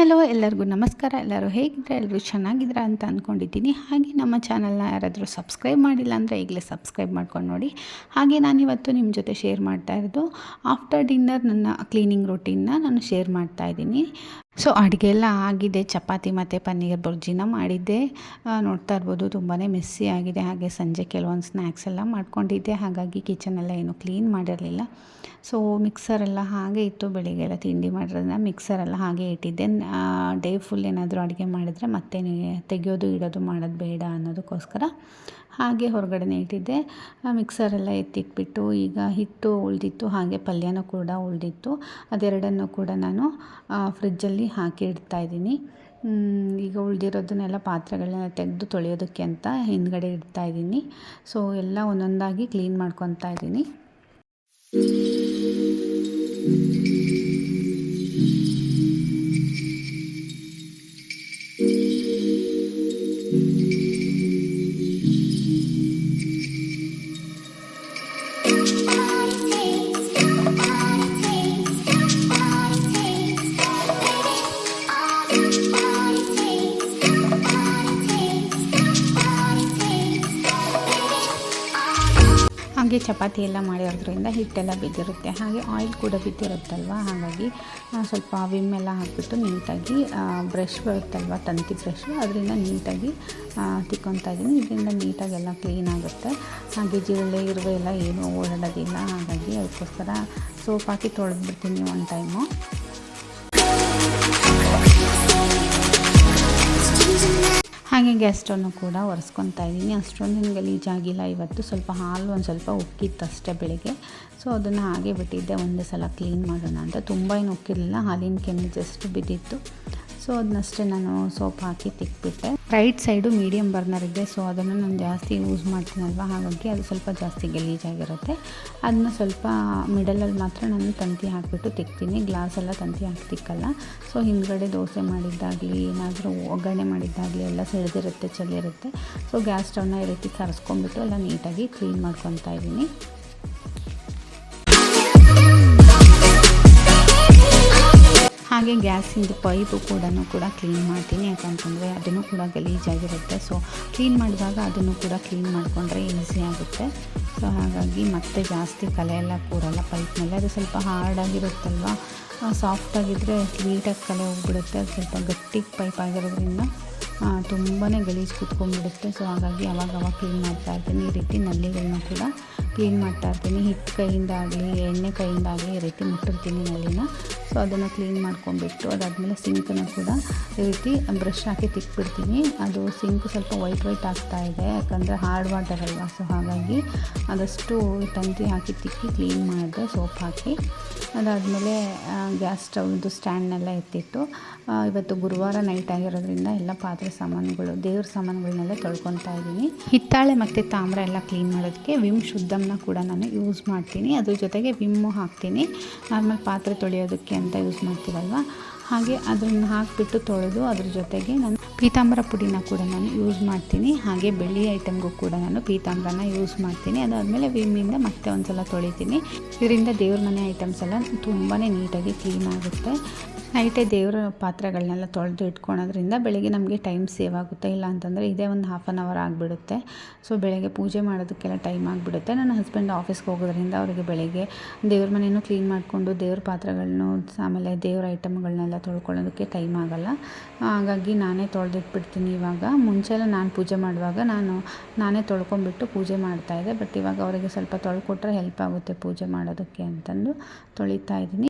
Hello, ಎಲ್ಲರಿಗೂ ನಮಸ್ಕಾರ. ಎಲ್ಲರೂ ಹೇಗಿದ್ರೆ ಎಲ್ಲರೂ ಚೆನ್ನಾಗಿದ್ರಾ ಅಂತ ಅಂದ್ಕೊಂಡಿದ್ದೀನಿ ಹಾಗೆ ನಮ್ಮ ಚಾನಲ್ನ ಯಾರಾದರೂ ಸಬ್ಸ್ಕ್ರೈಬ್ ಮಾಡಿಲ್ಲ ಅಂದರೆ ಈಗಲೇ ಸಬ್ಸ್ಕ್ರೈಬ್ ಮಾಡ್ಕೊಂಡು ನೋಡಿ. ಹಾಗೆ ನಾನಿವತ್ತು ನಿಮ್ಮ ಜೊತೆ ಶೇರ್ ಮಾಡ್ತಾ ಇರೋದು. ಆಫ್ಟರ್ ಡಿನ್ನರ್ ನನ್ನ ಕ್ಲೀನಿಂಗ್ ರೊಟೀನ್ನ ನಾನು ಶೇರ್ ಮಾಡ್ತಾ ಇದ್ದೀನಿ. ಸೊ ಅಡುಗೆ ಎಲ್ಲ ಆಗಿದೆ. ಚಪಾತಿ ಮತ್ತು ಪನ್ನೀರ್ ಬುರ್ಜಿನ ಮಾಡಿದ್ದೆ. ನೋಡ್ತಾ ಇರ್ಬೋದು ತುಂಬಾ ಮೆಸ್ಸಿ ಆಗಿದೆ. ಹಾಗೆ ಸಂಜೆ ಕೆಲವೊಂದು ಸ್ನ್ಯಾಕ್ಸ್ ಎಲ್ಲ ಮಾಡ್ಕೊಂಡಿದ್ದೆ. ಹಾಗಾಗಿ ಕಿಚನೆಲ್ಲ ಏನು ಕ್ಲೀನ್ ಮಾಡಿರಲಿಲ್ಲ. ಸೊ ಮಿಕ್ಸರೆಲ್ಲ ಹಾಗೆ ಇತ್ತು. ಬೆಳಿಗ್ಗೆ ಎಲ್ಲ ತಿಂಡಿ ಮಾಡಿರೋದನ್ನ ಮಿಕ್ಸರೆಲ್ಲ ಹಾಗೆ ಇಟ್ಟಿದ್ದೆ. ಡೇ ಫುಲ್ ಏನಾದರೂ ಅಡುಗೆ ಮಾಡಿದರೆ ಮತ್ತೆ ತೆಗೆಯೋದು, ಇಡೋದು ಮಾಡೋದು ಬೇಡ ಅನ್ನೋದಕ್ಕೋಸ್ಕರ ಹಾಗೆ ಹೊರಗಡೆನೇ ಇಟ್ಟಿದ್ದೆ ಮಿಕ್ಸರೆಲ್ಲ ಎತ್ತಿಟ್ಬಿಟ್ಟು ಈಗ ಹಿಟ್ಟು ಉಳಿದಿತ್ತು, ಹಾಗೆ ಪಲ್ಯನೂ ಕೂಡ ಉಳಿದಿತ್ತು. ಅದೆರಡನ್ನು ಕೂಡ ನಾನು ಫ್ರಿಜ್ಜಲ್ಲಿ ಹಾಕಿ ಇಡ್ತಾ ಇದ್ದೀನಿ. ಈಗ ಉಳಿದಿರೋದನ್ನೆಲ್ಲ ಪಾತ್ರೆಗಳನ್ನ ತೆಗೆದು ತೊಳೆಯೋದಕ್ಕೆ ಅಂತ ಹಿಂದ್ಗಡೆ ಇಡ್ತಾ ಇದ್ದೀನಿ. ಸೊ ಎಲ್ಲ ಒಂದೊಂದಾಗಿ ಕ್ಲೀನ್ ಮಾಡ್ಕೊತಾ ಇದ್ದೀನಿ. ಹಾಗೆ ಚಪಾತಿ ಎಲ್ಲ ಮಾಡಿರೋದ್ರಿಂದ ಹಿಟ್ಟೆಲ್ಲ ಬಿದ್ದಿರುತ್ತೆ. ಹಾಗೆ ಆಯಿಲ್ ಕೂಡ ಬಿದ್ದಿರುತ್ತಲ್ವ? ಹಾಗಾಗಿ ಸ್ವಲ್ಪ ವಿಮ್ ಎಲ್ಲ ಹಾಕಿಬಿಟ್ಟು ನೀಟಾಗಿ ಬ್ರಷ್ ಬರುತ್ತಲ್ವ? ತಂತಿ ಬ್ರಷ್ ಅದರಿಂದ ನೀಟಾಗಿ ತಿಕ್ಕೊತಾ ಇದ್ದೀನಿ. ಇದರಿಂದ ನೀಟಾಗಿ ಎಲ್ಲ ಕ್ಲೀನ್ ಆಗುತ್ತೆ. ಹಾಗೆ ಜಿರಳೆ, ಇರುವೆ ಎಲ್ಲ ಏನೂ ಓಡಾಡೋದಿಲ್ಲ. ಹಾಗಾಗಿ ಅದಕ್ಕೋಸ್ಕರ ಸೋಪ್ ಹಾಕಿ ತೊಳೆದ್ಬಿಡ್ತೀನಿ ಒನ್ ಟೈಮು ಹಾಗೆ ಗ್ಯಾಸ್ ಸ್ಟವ್ನು ಕೂಡ ಒರೆಸ್ಕೊತಾ ಇದ್ದೀನಿ. ಅಷ್ಟೊಂದೇನು ಗಲೀಜಾಗಿಲ್ಲ ಇವತ್ತು. ಸ್ವಲ್ಪ ಹಾಲು ಒಂದು ಸ್ವಲ್ಪ ಉಕ್ಕಿತ್ತು ಅಷ್ಟೇ ಬೆಳಿಗ್ಗೆ. ಸೊ ಅದನ್ನು ಹಾಗೆ ಬಿಟ್ಟಿದ್ದೆ. ಒಂದೇ ಸಲ ಕ್ಲೀನ್ ಮಾಡೋಣ ಅಂತ. ತುಂಬ ಏನು ಉಕ್ಕಿರಲಿಲ್ಲ ಹಾಲಿನ ಕೆನೆ ಜಸ್ಟ್ ಬಿದ್ದಿತ್ತು. ಸೊ ಅದನ್ನಷ್ಟೇ ನಾನು ಸೋಪ್ ಹಾಕಿ ತಿಕ್ಬಿಟ್ಟೆ. ರೈಟ್ ಸೈಡು ಮೀಡಿಯಮ್ ಬರ್ನರ್ ಇದೆ ಸೊ ಅದನ್ನು ನಾನು ಜಾಸ್ತಿ ಯೂಸ್ ಮಾಡ್ತೀನಲ್ವ? ಹಾಗಾಗಿ ಅದು ಸ್ವಲ್ಪ ಜಾಸ್ತಿ ಗಲೀಜಾಗಿರುತ್ತೆ. ಅದನ್ನ ಸ್ವಲ್ಪ ಮಿಡಲಲ್ಲಿ ಮಾತ್ರ ನಾನು ತಂತಿ ಹಾಕಿಬಿಟ್ಟು ತಿಕ್ತೀನಿ. ಗ್ಲಾಸೆಲ್ಲ ತಂತಿ ಹಾಕಿ ತಿಕ್ಕಲ್ಲ. ಸೊ ಹಿಂದ್ಗಡೆ ದೋಸೆ ಮಾಡಿದ್ದಾಗಲಿ, ಏನಾದರೂ ಒಗ್ಗರಣೆ ಮಾಡಿದ್ದಾಗಲಿ, ಎಲ್ಲ ಸೆಳೆದಿರುತ್ತೆ, ಚೆಲ್ಲಿರುತ್ತೆ. ಸೊ ಗ್ಯಾಸ್ ಸ್ಟವ್ನ ಈ ರೀತಿ ಕರೆಸ್ಕೊಂಡ್ಬಿಟ್ಟು ಎಲ್ಲ ನೀಟಾಗಿ ಕ್ಲೀನ್ ಮಾಡ್ಕೊತಾ ಇದ್ದೀನಿ. ಹಾಗೆ ಗ್ಯಾಸಿಂದು ಪೈಪು ಕೂಡ ಕೂಡ ಕ್ಲೀನ್ ಮಾಡ್ತೀನಿ, ಯಾಕಂತಂದರೆ ಅದನ್ನು ಕೂಡ ಗಲೀಜಾಗಿರುತ್ತೆ ಸೊ ಕ್ಲೀನ್ ಮಾಡಿದಾಗ ಅದನ್ನು ಕೂಡ ಕ್ಲೀನ್ ಮಾಡಿಕೊಂಡ್ರೆ ಈಸಿ ಆಗುತ್ತೆ. ಸೊ ಹಾಗಾಗಿ ಮತ್ತೆ ಜಾಸ್ತಿ ಕಲೆ ಎಲ್ಲ ಕೂರಲ್ಲ ಪೈಪ್ ಮೇಲೆ ಅದು ಸ್ವಲ್ಪ ಹಾರ್ಡಾಗಿರುತ್ತಲ್ವ? ಸಾಫ್ಟಾಗಿದ್ದರೆ ನೀಟಾಗಿ ಕಲೆ ಹೋಗ್ಬಿಡುತ್ತೆ. ಅದು ಸ್ವಲ್ಪ ಗಟ್ಟಿ ಪೈಪ್ ಆಗಿರೋದ್ರಿಂದ ತುಂಬಾ ಗಲೀಜು ಕುತ್ಕೊಂಡ್ಬಿಡುತ್ತೆ. ಸೊ ಹಾಗಾಗಿ ಅವಾಗ ಅವಾಗ ಕ್ಲೀನ್ ಮಾಡ್ತಾ ಇರ್ತೀನಿ. ಈ ರೀತಿ ನಲ್ಲಿಗಳನ್ನ ಕೂಡ ಕ್ಲೀನ್ ಮಾಡ್ತಾ ಇರ್ತೀನಿ. ಹಿಟ್ಟು ಕೈಯಿಂದಾಗಲಿ ಎಣ್ಣೆ ಕೈಯಿಂದಾಗಲಿ ಈ ರೀತಿ ಮುಟ್ಟಿರ್ತೀನಿ ನಲ್ಲಿನ. ಸೊ ಅದನ್ನು ಕ್ಲೀನ್ ಮಾಡ್ಕೊಂಡ್ಬಿಟ್ಟು ಅದಾದಮೇಲೆ ಸಿಂಕನ್ನು ಕೂಡ ಈ ರೀತಿ ಬ್ರಷ್ ಹಾಕಿ ತಿಕ್ಬಿಡ್ತೀನಿ. ಅದು ಸಿಂಕ್ ಸ್ವಲ್ಪ ವೈಟ್ ವೈಟ್ ಆಗ್ತಾ ಇದೆ. ಯಾಕಂದರೆ ಹಾರ್ಡ್ ವಾಟರ್ ಅಲ್ವಾ? ಸೊ ಹಾಗಾಗಿ ಅದಷ್ಟು ತಂತಿ ಹಾಕಿ ತಿಕ್ಕಿ ಕ್ಲೀನ್ ಮಾಡಿದೆ ಸೋಪ್ ಹಾಕಿ ಅದಾದಮೇಲೆ ಗ್ಯಾಸ್ ಸ್ಟವ್ದು ಸ್ಟ್ಯಾಂಡ್ನೆಲ್ಲ ಎತ್ತಿಟ್ಟು ಇವತ್ತು ಗುರುವಾರ ನೈಟ್ ಆಗಿರೋದ್ರಿಂದ ಎಲ್ಲ ಪಾತ್ರೆ ಸಾಮಾನುಗಳು, ದೇವ್ರ ಸಾಮಾನುಗಳನ್ನೆಲ್ಲ ತೊಳ್ಕೊತಾ ಇದ್ದೀನಿ. ಹಿತ್ತಾಳೆ ಮತ್ತು ತಾಮ್ರ ಎಲ್ಲ ಕ್ಲೀನ್ ಮಾಡೋದಕ್ಕೆ ವಿಮ್ ಶುದ್ಧಮ್ನ ಕೂಡ ನಾನು ಯೂಸ್ ಮಾಡ್ತೀನಿ. ಅದ್ರ ಜೊತೆಗೆ ವಿಮ್ಮು ಹಾಕ್ತೀನಿ. ನಾರ್ಮಲ್ ಪಾತ್ರೆ ತೊಳೆಯೋದಕ್ಕೆ ಅಂತ ಯೂಸ್ ಮಾಡ್ತೀವಲ್ವ? ಹಾಗೆ ಅದನ್ನು ಹಾಕಿಬಿಟ್ಟು ತೊಳೆದು ಅದ್ರ ಜೊತೆಗೆ ನಾನು ಪೀತಾಂಬರ ಪುಡಿನ ಕೂಡ ನಾನು ಯೂಸ್ ಮಾಡ್ತೀನಿ. ಹಾಗೆ ಬೆಳ್ಳಿ ಐಟಮ್ಗೂ ಕೂಡ ನಾನು ಪೀತಾಂಬರನ ಯೂಸ್ ಮಾಡ್ತೀನಿ. ಅದಾದಮೇಲೆ ವಿಮ್ಮಿಂದ ಮತ್ತೆ ಒಂದು ಸಲ ತೊಳಿತೀನಿ. ಇದರಿಂದ ದೇವ್ರ ಮನೆ ಐಟಮ್ಸ್ ಎಲ್ಲ ತುಂಬಾ ನೀಟಾಗಿ ಕ್ಲೀನ್ ಆಗುತ್ತೆ. ನೈಟೇ ದೇವರ ಪಾತ್ರೆಗಳನ್ನೆಲ್ಲ ತೊಳೆದು ಇಟ್ಕೊಳೋದ್ರಿಂದ ಬೆಳಿಗ್ಗೆ ನಮಗೆ ಟೈಮ್ ಸೇವ್ ಆಗುತ್ತೆ. ಇಲ್ಲ ಅಂತಂದರೆ ಇದೇ ಒಂದು ಹಾಫ್ ಆನ್ ಅವರ್ ಆಗಿಬಿಡುತ್ತೆ. ಸೊ ಬೆಳಗ್ಗೆ ಪೂಜೆ ಮಾಡೋದಕ್ಕೆಲ್ಲ ಟೈಮ್ ಆಗಿಬಿಡುತ್ತೆ. ನನ್ನ ಹಸ್ಬೆಂಡ್ ಆಫೀಸ್ಗೆ ಹೋಗೋದ್ರಿಂದ ಅವರಿಗೆ ಬೆಳಗ್ಗೆ ದೇವ್ರ ಮನೆಯೂ ಕ್ಲೀನ್ ಮಾಡಿಕೊಂಡು ದೇವ್ರ ಪಾತ್ರೆಗಳನ್ನು ಆಮೇಲೆ ದೇವ್ರ ಐಟಮ್ಗಳನ್ನೆಲ್ಲ ತೊಳ್ಕೊಳ್ಳೋದಕ್ಕೆ ಟೈಮ್ ಆಗೋಲ್ಲ. ಹಾಗಾಗಿ ನಾನೇ ತೊಳೆದಿಟ್ಬಿಡ್ತೀನಿ ಇವಾಗ. ಮುಂಚೆ ಎಲ್ಲ ನಾನು ಪೂಜೆ ಮಾಡುವಾಗ ನಾನು ನಾನೇ ತೊಳ್ಕೊಂಬಿಟ್ಟು ಪೂಜೆ ಮಾಡ್ತಾಯಿದ್ದೆ ಬಟ್ ಇವಾಗ ಅವರಿಗೆ ಸ್ವಲ್ಪ ತೊಳ್ಕೊಟ್ರೆ ಹೆಲ್ಪ್ ಆಗುತ್ತೆ ಪೂಜೆ ಮಾಡೋದಕ್ಕೆ ಅಂತಂದು ತೊಳಿತಾ ಇದ್ದೀನಿ.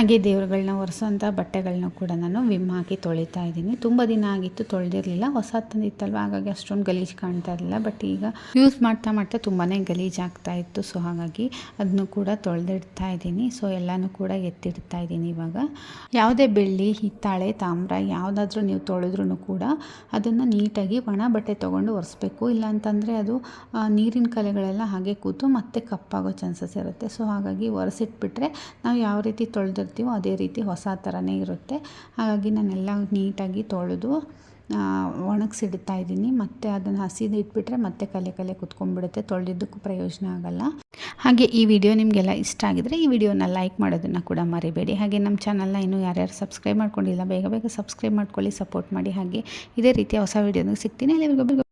ಹಾಗೆ ದೇವ್ರುಗಳನ್ನ ಒರೆಸೋಂಥ ಬಟ್ಟೆಗಳನ್ನ ಕೂಡ ನಾನು ವಿಮ್ ಹಾಕಿ ತೊಳಿತಾ ಇದ್ದೀನಿ. ತುಂಬ ದಿನ ಆಗಿತ್ತು ತೊಳೆದಿರಲಿಲ್ಲ. ಹೊಸ ತಂದಿತ್ತಲ್ವ ಹಾಗಾಗಿ ಅಷ್ಟೊಂದು ಗಲೀಜು ಕಾಣ್ತಾ ಇರಲಿಲ್ಲ. ಬಟ್ ಈಗ ಯೂಸ್ ಮಾಡ್ತಾ ಮಾಡ್ತಾ ತುಂಬಾ ಗಲೀಜು ಆಗ್ತಾ ಇತ್ತು. ಸೊ ಹಾಗಾಗಿ ಅದನ್ನು ಕೂಡ ತೊಳೆದಿಡ್ತಾ ಇದ್ದೀನಿ. ಸೊ ಎಲ್ಲನೂ ಕೂಡ ಎತ್ತಿಡ್ತಾ ಇದ್ದೀನಿ ಇವಾಗ. ಯಾವುದೇ ಬೆಳ್ಳಿ, ಹಿತ್ತಾಳೆ, ತಾಮ್ರ ಯಾವುದಾದ್ರೂ ನೀವು ತೊಳೆದ್ರೂ ಕೂಡ ಅದನ್ನು ನೀಟಾಗಿ ಒಣ ಬಟ್ಟೆ ತೊಗೊಂಡು ಒರೆಸ್ಬೇಕು. ಇಲ್ಲಾಂತಂದರೆ ಅದು ನೀರಿನ ಕಲೆಗಳೆಲ್ಲ ಹಾಗೆ ಕೂತು ಮತ್ತೆ ಕಪ್ಪಾಗೋ ಚಾನ್ಸಸ್ ಇರುತ್ತೆ. ಸೊ ಹಾಗಾಗಿ ಒರೆಸಿಟ್ಬಿಟ್ರೆ ನಾವು ಯಾವ ರೀತಿ ತೊಳೆದಿರ್ತೀವೋ ಅದೇ ರೀತಿ ಹೊಸ ಥರನೇ ಇರುತ್ತೆ. ಹಾಗಾಗಿ ನಾನೆಲ್ಲ ನೀಟಾಗಿ ತೊಳೆದು ಒಣಗಿಸಿಡ್ತಾ ಇದ್ದೀನಿ. ಮತ್ತು ಅದನ್ನು ಹಸಿದು ಇಟ್ಬಿಟ್ರೆ ಮತ್ತೆ ಕಲೆ ಕಲೆ ಕುತ್ಕೊಂಡ್ಬಿಡುತ್ತೆ. ತೊಳೆದಿದ್ದಕ್ಕೂ ಪ್ರಯೋಜನ ಆಗಲ್ಲ. ಹಾಗೆ ಈ ವಿಡಿಯೋ ನಿಮಗೆಲ್ಲ ಇಷ್ಟ ಆಗಿದರೆ ಈ ವಿಡಿಯೋನ ಲೈಕ್ ಮಾಡೋದನ್ನು ಕೂಡ ಮರಿಬೇಡಿ. ಹಾಗೆ ನಮ್ಮ ಚಾನಲ್ನ ಇನ್ನೂ ಯಾರ್ಯಾರು ಸಬ್ಸ್ಕ್ರೈಬ್ ಮಾಡ್ಕೊಂಡಿಲ್ಲ, ಬೇಗ ಬೇಗ ಸಬ್ಸ್ಕ್ರೈಬ್ ಮಾಡ್ಕೊಳ್ಳಿ, ಸಪೋರ್ಟ್ ಮಾಡಿ. ಹಾಗೆ ಇದೇ ರೀತಿಯ ಹೊಸ ವಿಡಿಯೋನ ಸಿಗ್ತೀನಿ. ಅಲ್ಲಿವರೆಗೂ